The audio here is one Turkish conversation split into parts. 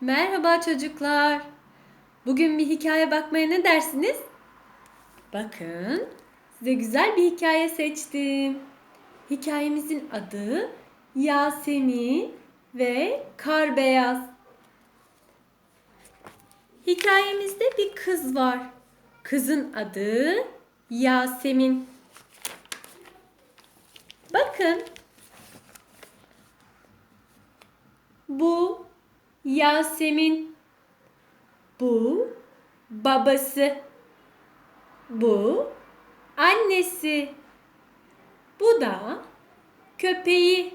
Merhaba çocuklar. Bugün bir hikaye bakmaya ne dersiniz? Bakın, size güzel bir hikaye seçtim. Hikayemizin adı Yasemin ve Kar Beyaz. Hikayemizde bir kız var. Kızın adı Yasemin. Bakın. Bu Yasemin. Bu babası. Bu annesi. Bu da köpeği.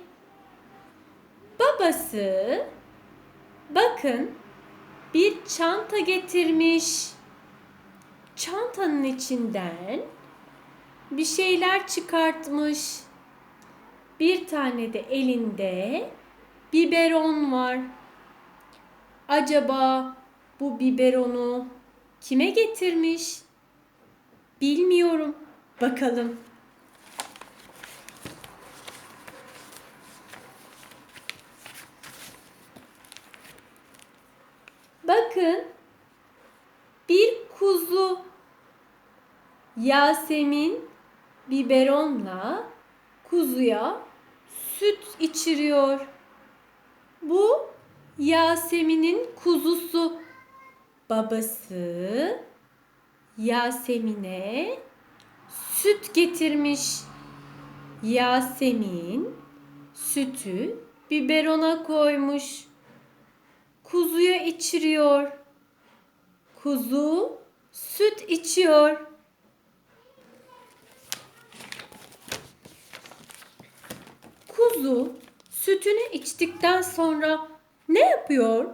Babası bakın bir çanta getirmiş. Çantanın içinden bir şeyler çıkartmış. Bir tane de elinde biberon var. Acaba bu biberonu kime getirmiş? Bilmiyorum. Bakalım. Bakın. Bir kuzu Yasemin biberonla kuzuya süt içiriyor. Bu Yasemin'in kuzusu. Babası Yasemin'e süt getirmiş. Yasemin sütü biberona koymuş. Kuzuya içiriyor. Kuzu süt içiyor. Kuzu sütünü içtikten sonra ne yapıyor?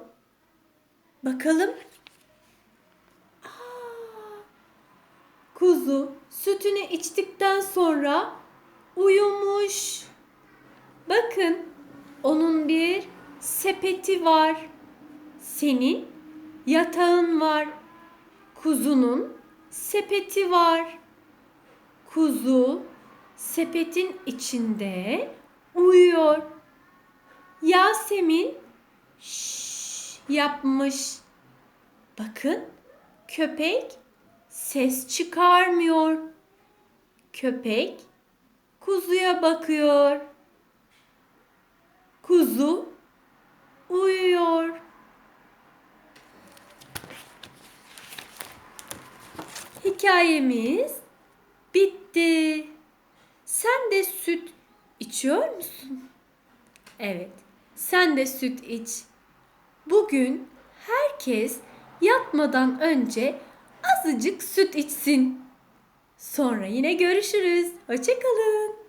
Bakalım. Aa, kuzu sütünü içtikten sonra uyumuş. Bakın onun bir sepeti var. Senin yatağın var. Kuzunun sepeti var. Kuzu sepetin içinde uyuyor. Yasemin yapmış. Bakın köpek ses çıkarmıyor. Köpek kuzuya bakıyor. Kuzu uyuyor. Hikayemiz bitti. Sen de süt içiyor musun? Evet, sen de süt iç. Bugün herkes yatmadan önce azıcık süt içsin. Sonra yine görüşürüz. Hoşçakalın.